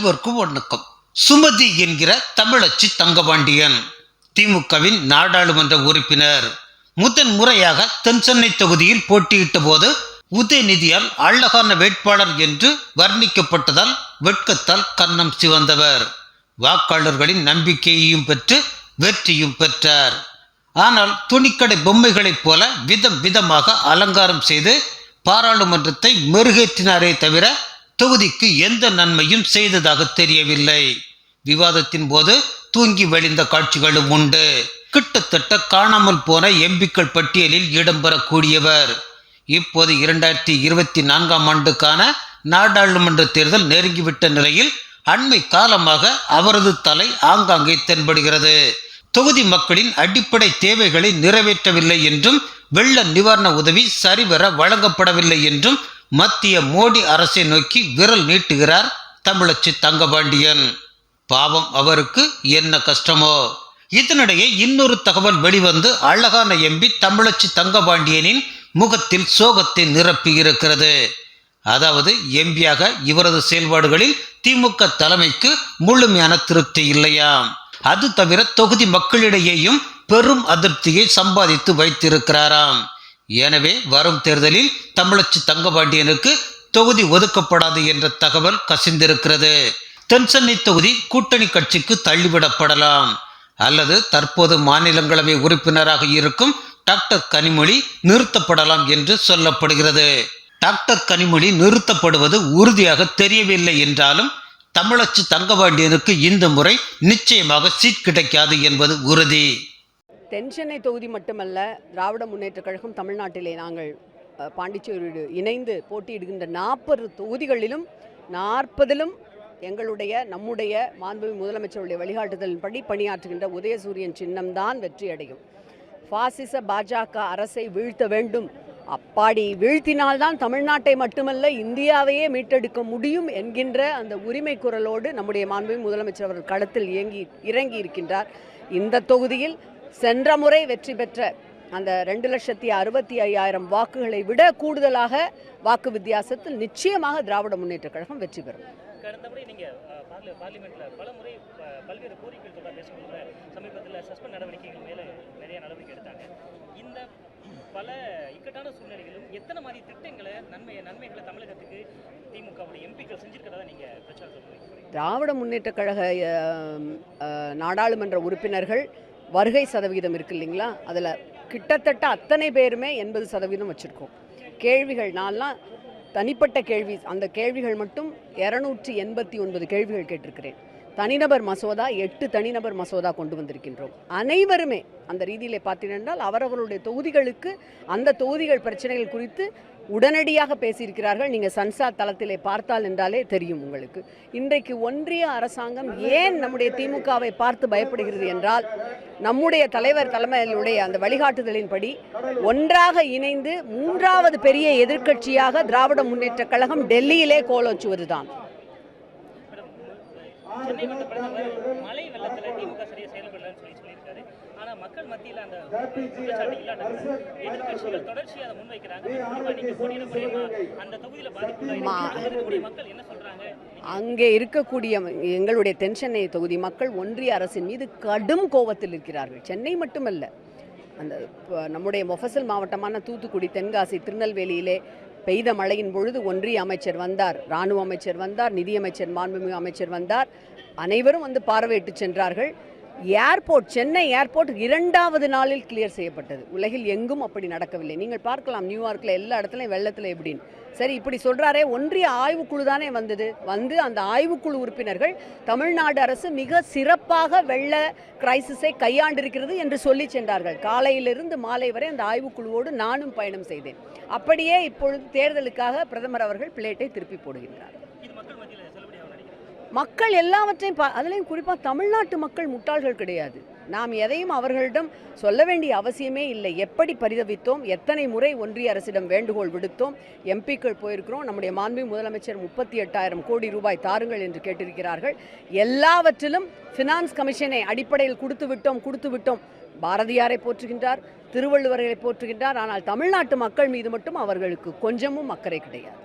அனைவருக்கும் வணக்கம். சுமதி என்கிற தமிழச்சி தங்கபாண்டியன் திமுகவின் நாடாளுமன்ற உறுப்பினர். முதன் முறையாக தென்சென்னை தொகுதியில் போட்டியிட்ட போது உதயநிதியால் அழகான வேட்பாளர் என்று வர்ணிக்கப்பட்டதால் வெட்கத்தால் கன்னம் சிவந்தவர். வாக்காளர்களின் நம்பிக்கையையும் பெற்று வெற்றியும் பெற்றார். ஆனால் துணிக்கடை பொம்மைகளைப் போல விதம் விதமாக அலங்காரம் செய்து பாராளுமன்றத்தை மெருகேற்றினாரே தவிர தொகுதிக்கு எந்த நன்மையும் செய்ததாக தெரியவில்லை. விவாதத்தின் போது தூங்கி வழிந்த காட்சிகளும் உண்டு. கிட்டத்தட்ட காணாமல் போன எம்பிக்கள் பட்டியலில் இடம்பெறக்கூடியவர். இப்போது இரண்டாயிரத்தி இருபத்தி நான்காம் ஆண்டுக்கான நாடாளுமன்ற தேர்தல் நெருங்கிவிட்ட நிலையில் அண்மை காலமாக அவரது தலை ஆங்காங்கே தென்படுகிறது. தொகுதி மக்களின் அடிப்படை தேவைகளை நிறைவேற்றவில்லை என்றும் வெள்ள நிவாரண உதவி சரிவர வழங்கப்படவில்லை என்றும் மத்திய மோடி அரசை நோக்கி விரல் நீட்டுகிறார் தமிழச்சி தங்கபாண்டியன். பாவம் அவருக்கு என்ன கஷ்டமோ? இதனிடையே இன்னொரு தகவல் வெளிவந்து அழகான எம்பி தமிழச்சி தங்கபாண்டியனின் முகத்தில் சோகத்தை நிரப்பி இருக்கிறது அதாவது எம்பியாக இவரது செயல்பாடுகளில் திமுக தலைமைக்கு முழுமையான திருப்தி இல்லையாம். அது தவிர தொகுதி மக்களிடையேயும் பெரும் அதிருப்தியை சம்பாதித்து வைத்திருக்கிறாராம். எனவே வரும் தேர்தலில் தமிழச்சி தங்கபாண்டியனுக்கு தொகுதி ஒதுக்கப்படாது என்ற தகவல் கசிந்திருக்கிறது. தென்சென்னை தொகுதி கூட்டணி கட்சிக்கு தள்ளிவிடப்படலாம். அல்லது தற்போது மாநிலங்களவை உறுப்பினராக இருக்கும் டாக்டர் கனிமொழி நிறுத்தப்படலாம் என்று சொல்லப்படுகிறது. டாக்டர் கனிமொழி நிறுத்தப்படுவது உறுதியாக தெரியவில்லை என்றாலும் தமிழச்சி தங்கபாண்டியனுக்கு இந்த முறை நிச்சயமாக சீட் கிடைக்காது என்பது உறுதி. தென்சென்னை தொகுதி மட்டுமல்ல திராவிட முன்னேற்றக் கழகம் தமிழ்நாட்டிலே நாங்கள் பாண்டிச்சேரியோடு இணைந்து போட்டியிடுகின்ற நாற்பது தொகுதிகளிலும் நாற்பதிலும் எங்களுடைய நம்முடைய மாண்புமிகு முதலமைச்சருடைய வழிகாட்டுதலின்படி பணியாற்றுகின்ற உதயசூரியன் சின்னம்தான் வெற்றி அடையும். பாசிச பாஜக அரசை வீழ்த்த வேண்டும். அப்பாடி வீழ்த்தினால்தான் தமிழ்நாட்டை மட்டுமல்ல இந்தியாவையே மீட்டெடுக்க முடியும் என்கின்ற அந்த உரிமை குரலோடு நம்முடைய மாண்புமிகு முதலமைச்சர் அவர்கள் களத்தில் இயங்கி இறங்கி இருக்கின்றார் இந்த தொகுதியில் சென்ற முறை வெற்றி பெற்ற அந்த ரெண்டு லட்சத்தி அறுபத்தி ஐயாயிரம் வாக்குகளை விட கூடுதலாக வாக்கு வித்தியாசத்தில் நிச்சயமாக திராவிட முன்னேற்றக் கழகம் வெற்றி பெறும். பல இக்கட்டான சூழ்நிலைகளும் எத்தனை மாதிரி திட்டங்களை நன்மை நன்மைகளை தமிழகத்துக்கு திமுகவுடைய எம்பிக்கள் செஞ்சிருக்கிறதா நீங்க திராவிட முன்னேற்றக் கழக நாடாளுமன்ற உறுப்பினர்கள் வருகை சதவீதம் இருக்கு இல்லைங்களா? அதில் கிட்டத்தட்ட அத்தனை பேருமே எண்பது சதவீதம் வச்சுருக்கோம். கேள்விகள் நான்லாம் தனிப்பட்ட கேள்வி அந்த கேள்விகள் மட்டும் இரநூற்றி எண்பத்தி ஒன்பது கேள்விகள் கேட்டிருக்கிறேன். தனிநபர் மசோதா எட்டு தனிநபர் மசோதா கொண்டு வந்திருக்கின்றோம். அனைவருமே அந்த ரீதியில் பார்த்தீர்கள் அவரவருடைய தொகுதிகளுக்கு அந்த தொகுதிகள் பிரச்சனைகள் குறித்து உடனடியாக பேசியிருக்கிறார்கள். நீங்கள் சன்சார் தளத்திலே பார்த்தால் என்றாலே தெரியும் உங்களுக்கு. இன்றைக்கு ஒன்றிய அரசாங்கம் ஏன் நம்முடைய திமுகவை பார்த்து பயப்படுகிறது என்றால் நம்முடைய தலைவர் தலைமையிலுடைய அந்த வழிகாட்டுதலின்படி ஒன்றாக இணைந்து மூன்றாவது பெரிய எதிர்க்கட்சியாக திராவிட முன்னேற்ற கழகம் டெல்லியிலே கோலோச்சுவதுதான். சென்னை வந்த பிரதமர் மழை வெள்ளத்துல திமுக சரியா செயல்படலன்னு சொல்லி சொல்லியிருக்காரு. ஆனா மக்கள் மத்தியில அந்த குற்றச்சாட்டு இல்லாத எதிர்க்கட்சிகள் தொடர்ச்சியா அதை முன்வைக்கிறாங்க. அந்த தொகுதியில இருக்கக்கூடிய மக்கள் என்ன சொல்றாங்க? அங்கே இருக்கக்கூடிய எங்களுடைய தென்சென்னை தொகுதி மக்கள் ஒன்றிய அரசின் மீது கடும் கோபத்தில் இருக்கிறார்கள். சென்னை மட்டுமல்ல. அந்த நம்முடைய மொஃபசல் மாவட்டமான தூத்துக்குடி தென்காசி திருநெல்வேலியிலே பெய்த மழையின் பொழுது ஒன்றிய அமைச்சர் வந்தார் இராணுவ அமைச்சர் வந்தார் நிதியமைச்சர் மாண்புமிகு அமைச்சர் வந்தார். அனைவரும் வந்து பார்வையிட்டு சென்றார்கள். ஏர்போர்ட் சென்னை ஏர்போர்ட் இரண்டாவது நாளில் கிளியர் செய்யப்பட்டது. உலகில் எங்கும் அப்படி நடக்கவில்லை. நீங்கள் பார்க்கலாம் நியூயார்க்கில் எல்லா இடத்துலையும் வெள்ளத்தில் எப்படின்னு. சரி இப்படி சொல்கிறாரே ஒன்றிய ஆய்வுக்குழு தானே வந்தது. வந்து அந்த ஆய்வுக்குழு உறுப்பினர்கள் தமிழ்நாடு அரசு மிக சிறப்பாக வெள்ள கிரைசிஸை கையாண்டிருக்கிறது என்று சொல்லி சென்றார்கள். காலையிலிருந்து மாலை வரை அந்த ஆய்வுக்குழுவோடு நானும் பயணம் செய்தேன். அப்படியே இப்பொழுது தேர்தலுக்காக பிரதமர் அவர்கள் பிளேட்டை திருப்பி போடுகின்றார். இது மக்கள் எல்லாவற்றையும் பா அதுலேயும் குறிப்பாக தமிழ்நாட்டு மக்கள் முட்டாள்கள் கிடையாது. நாம் எதையும் அவர்களிடம் சொல்ல வேண்டிய அவசியமே இல்லை. எப்படி பரிதவித்தோம்? எத்தனை முறை ஒன்றிய அரசிடம் வேண்டுகோள் விடுத்தோம்? எம்பிக்கள் போயிருக்கிறோம். நம்முடைய மாண்பு முதலமைச்சர் முப்பத்தி எட்டாயிரம் கோடி ரூபாய் தாருங்கள் என்று கேட்டிருக்கிறார்கள். எல்லாவற்றிலும் ஃபினான்ஸ் கமிஷனை அடிப்படையில் கொடுத்து விட்டோம் கொடுத்து விட்டோம். பாரதியாரை போற்றுகின்றார் திருவள்ளுவர்களை போற்றுகின்றார். ஆனால் தமிழ்நாட்டு மக்கள் மீது மட்டும் அவர்களுக்கு கொஞ்சமும் அக்கறை கிடையாது.